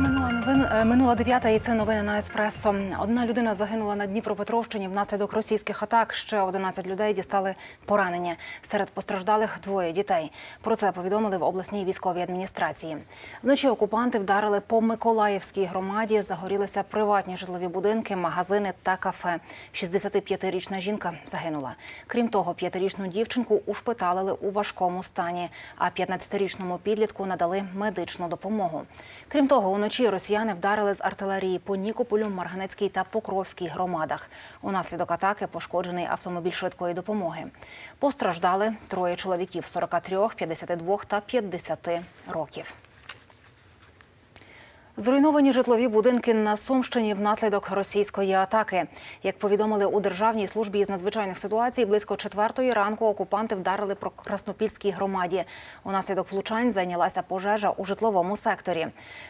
Е, Минула дев'ята, і це новини на еспресо. Одна людина загинула на Дніпропетровщині внаслідок російських атак. Ще 11 людей дістали поранення. Серед постраждалих двоє дітей. Про це повідомили в обласній військовій адміністрації. Вночі окупанти вдарили по Миколаївській громаді. Загорілися приватні житлові будинки, магазини та кафе. 65-річна жінка загинула. Крім того, п'ятирічну дівчинку ушпиталили у важкому стані, а 15-річному підлітку надали медичну допомогу. Крім того, уночі росіяни вдарили з артилерії по Нікополю, Марганецькій та Покровській громадах. Унаслідок атаки пошкоджений автомобіль швидкої допомоги. Постраждали троє чоловіків 43, 52 та 50 років. Зруйновані житлові будинки на Сумщині внаслідок російської атаки. Як повідомили у Державній службі із надзвичайних ситуацій, близько четвертої ранку окупанти вдарили по Краснопільській громаді. Унаслідок влучань зайнялася пожежа у житловому секторі.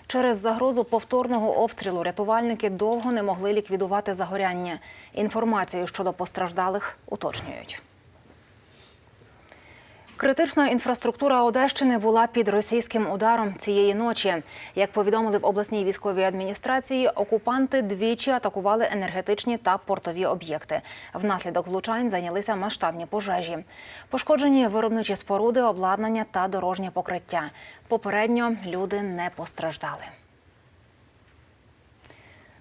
Через загрозу повторного обстрілу рятувальники довго не могли ліквідувати загоряння. Інформацію щодо постраждалих уточнюють. Критична інфраструктура Одещини була під російським ударом цієї ночі. Як повідомили в обласній військовій адміністрації, окупанти двічі атакували енергетичні та портові об'єкти. Внаслідок влучань зайнялися масштабні пожежі. Пошкоджені виробничі споруди, обладнання та дорожнє покриття. Попередньо люди не постраждали.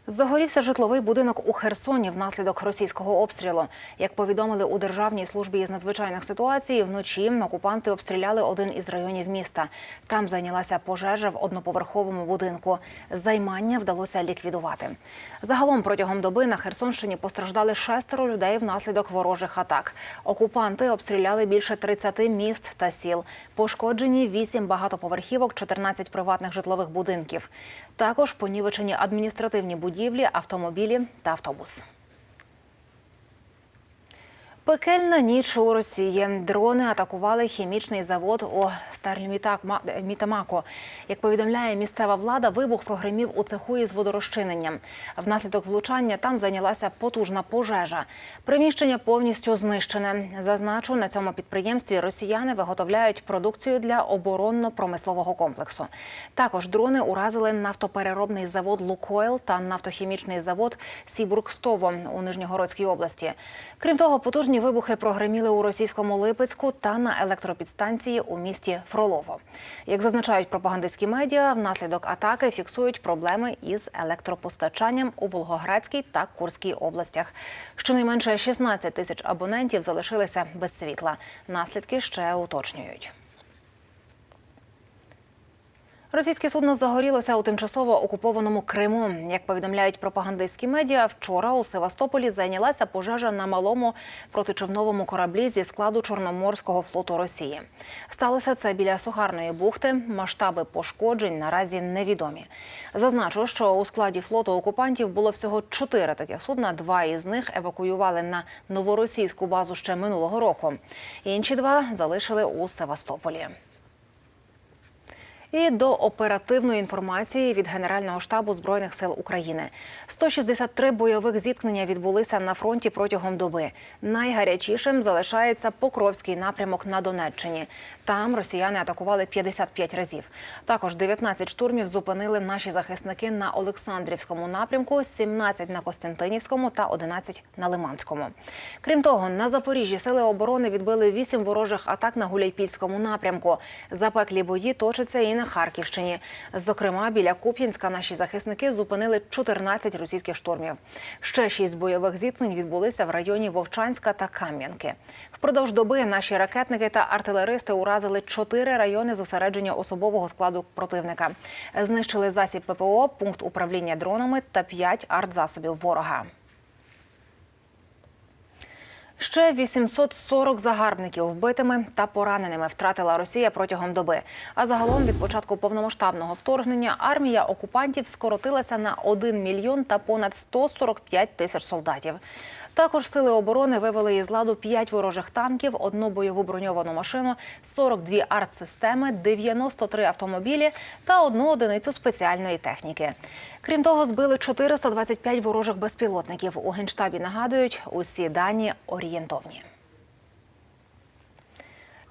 Загорівся житловий будинок у Херсоні внаслідок російського обстрілу. Як повідомили у Державній службі із надзвичайних ситуацій, вночі окупанти обстріляли один із районів міста. Там зайнялася пожежа в одноповерховому будинку. Займання вдалося ліквідувати. Загалом протягом доби на Херсонщині постраждали шестеро людей внаслідок ворожих атак. Окупанти обстріляли більше 30 міст та сіл. Пошкоджені 8 багатоповерхівок, 14 приватних житлових будинків. Також понівечені адміністративні будівлі, автомобілі та автобус. Пекельна ніч у Росії. Дрони атакували хімічний завод у Старльмітамако. Як повідомляє місцева влада, вибух прогремів у цеху із водорозчиненням. Внаслідок влучання там зайнялася потужна пожежа. Приміщення повністю знищене. Зазначу, на цьому підприємстві росіяни виготовляють продукцію для оборонно-промислового комплексу. Також дрони уразили нафтопереробний завод Лукойл та нафтохімічний завод Сібургстово у Нижньогородській області. Крім того, потужні вибухи прогреміли у російському Липецьку та на електропідстанції у місті Фролово. Як зазначають пропагандистські медіа, внаслідок атаки фіксують проблеми із електропостачанням у Волгоградській та Курській областях. Щонайменше 16 тисяч абонентів залишилися без світла. Наслідки ще уточнюють. Російське судно загорілося у тимчасово окупованому Криму. Як повідомляють пропагандистські медіа, вчора у Севастополі зайнялася пожежа на малому протичовновому кораблі зі складу Чорноморського флоту Росії. Сталося це біля Сухарної бухти. Масштаби пошкоджень наразі невідомі. Зазначу, що у складі флоту окупантів було всього чотири таких судна. Два із них евакуювали на новоросійську базу ще минулого року. Інші два залишили у Севастополі. І до оперативної інформації від Генерального штабу збройних сил України 163 бойових зіткнення відбулися на фронті протягом доби. Найгарячішим залишається Покровський напрямок на Донеччині. Там росіяни атакували 55 разів. Також 19 штурмів зупинили наші захисники на Олександрівському напрямку, 17 на Костянтинівському та 11 на Лиманському. Крім того, на Запоріжжі сили оборони відбили 8 ворожих атак на Гуляйпільському напрямку. Запеклі бої точаться і на Харківщині. Зокрема, біля Куп'янська наші захисники зупинили 14 російських штурмів. Ще шість бойових зіткнень відбулися в районі Вовчанська та Кам'янки. Впродовж доби наші ракетники та артилеристи уразили чотири райони зосередження особового складу противника. Знищили засіб ППО, пункт управління дронами та п'ять артзасобів ворога. Ще 840 загарбників вбитими та пораненими втратила Росія протягом доби. А загалом від початку повномасштабного вторгнення армія окупантів скоротилася на 1 мільйон та понад 145 тисяч солдатів. Також сили оборони вивели із ладу 5 ворожих танків, одну бойову броньовану машину, 42 артсистеми, 93 автомобілі та одну одиницю спеціальної техніки. Крім того, збили 425 ворожих безпілотників. У генштабі нагадують, усі дані орієнтовні.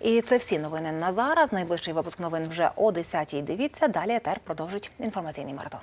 І це всі новини на зараз. Найближчий випуск новин вже о 10-й. Дивіться. Далі етер продовжить інформаційний маратон.